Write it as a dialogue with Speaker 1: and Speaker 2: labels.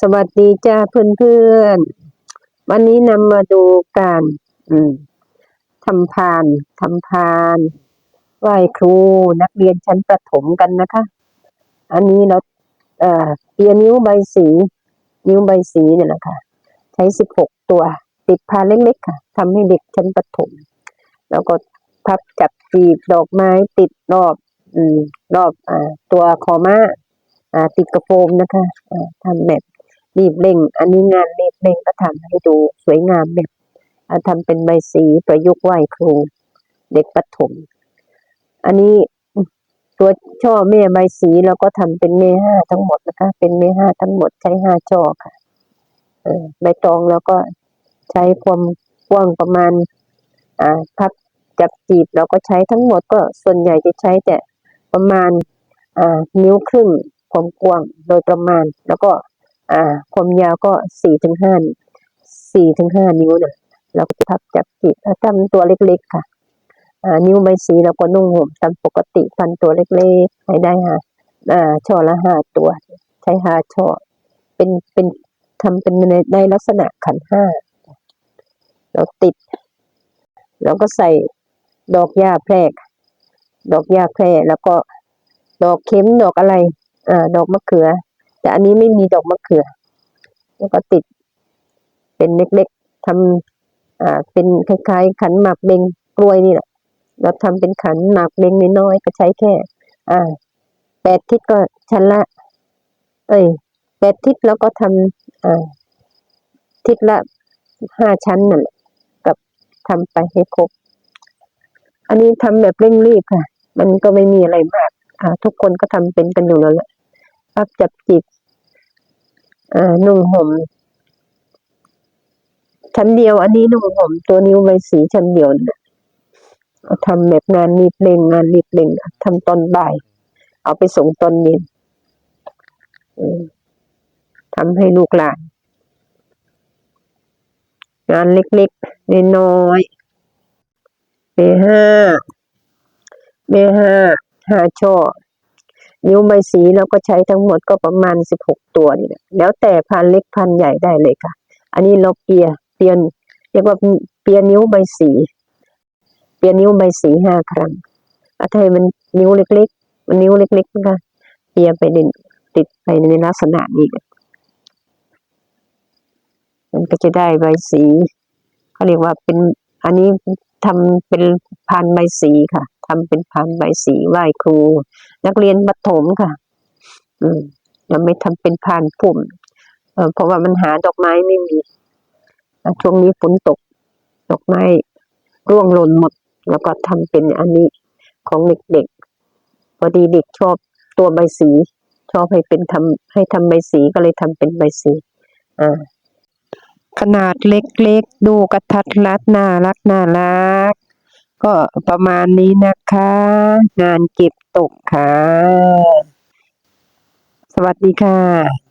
Speaker 1: สวัสดีจ้าเพื่อนๆ วันนี้นำมาดูการทำพานทำพานไหว้ครูนักเรียนชั้นประถมกันนะคะ อันนี้เราเอ่อเปียนิ้วใบสี นิ้วใบสีเนี่ยแหละค่ะ ใช้สิบหกตัว ติดพานเล็กๆค่ะทำให้เด็กชั้นประถม แล้วก็พับจับจีบดอกไม้ติดรอบ อืมรอบอ่าตัวคอม้าอ่าติดกระโปรงนะคะอ่าทำแบบ รีบเร่ง อันนี้งานรีบเร่งก็ทำให้ดูสวยงามแบบอ่าทำเป็นใบสีประยุกต์ไหว้ครูเด็กประถมอันนี้ตัวช่อแม่ใบสีเราก็ทำเป็นแม่ห้าทั้งหมดนะคะ เป็นแม่ห้าทั้งหมดใช้ห้าช่อค่ะใบตองแล้วก็ใช้ความกว้างประมาณ อ่าพับจับจีบเราก็ใช้ทั้งหมดก็ส่วนใหญ่จะใช้แต่ประมาณอ่านิ้วครึ่งความกว้างโดยประมาณ แล้วก็ อ่าความยาวก็สี่ถึงห้าสี่ถึงห้านิ้วนะเราก็จะพับจับจีบถ้าทำตัวเล็กๆค่ะอ่านิ้วใบสีเราก็นุ่งห่มตามปกติฟันตัวเล็กๆให้ได้ค่ะอ่าช่อละห้าตัว ใช้ห้าช่อเป็นเป็นทำเป็นในในลักษณะขันห้าเราติดแล้วก็ใส่ดอกหญ้าแพรก ดอกหญ้าแพรแล้วก็ดอกเข็มดอกอะไรอ่าดอกมะเขือ แต่อันนี้ไม่มีดอกมะเขือ แล้วก็ติด เป็นเล็กๆทำอ่าเป็นคล้ายๆ ขันหมากเบงกล้วยนี่แหละ เราทำเป็นขันหมากเบงน้อยๆก็ใช้แค่ อ่าแปดทิศก็ชั้นละ เอ้ยแปดทิศแล้วก็ทำอ่าทิศละห้าชั้นนั่นแหละกับทำไปให้ครบ อันนี้ทำแบบเร่งรีบค่ะ มันก็ไม่มีอะไรมาก อ่า ทุกคนก็ทำเป็นกันอยู่แล้วแหละ พับจับจีบนุ่งห่มชั้นเดียว อันนี้นุ่งห่มตัวนิ้วใบสีชั้นเดียวนะทำแบบงานรีบเร่งงานรีบเร่งทำตอนบ่าย เอาไปส่งตอนเย็นทำให้ลูกหลาน งานเล็กๆน้อยเบห้าเบห้าห้าช่อ นิ้วใบสีเราก็ใช้ทั้งหมดก็ประมาณสิบหกตัวนี่แหละแล้วแต่พันเล็กพันใหญ่ได้เลยค่ะ อันนี้เราเปียเปียนเรียกว่าเปียนิ้วใบสี เปียนิ้วใบสีห้าครั้งอาไทยมันนิ้วเล็กๆ มันนิ้วเล็กๆนะคะเปียไปด่นติดไปในลักษณะนี้มันก็จะได้ใบสีเขาเรียกว่าเป็นอันนี้ทำเป็นพันใบสีค่ะ ทำเป็นพันใบสีไหว้ครู นักเรียนประถมค่ะ อืมยังไม่ทำเป็นพานพุ่มเพราะว่ามันหาดอกไม้ไม่มีช่วงนี้ฝนตก ดอกไม้ร่วงหล่นหมด แล้วก็ทำเป็นอันนี้ของเด็กๆพอดีเด็กชอบตัวใบสี ชอบให้เป็นทำให้ทำใบสีก็เลยทำเป็นใบสีอ่าขนาดเล็กๆ ดูกระทัดรัดน่ารักน่ารัก ก็ประมาณนี้นะคะ งานเก็บตกค่ะ สวัสดีค่ะ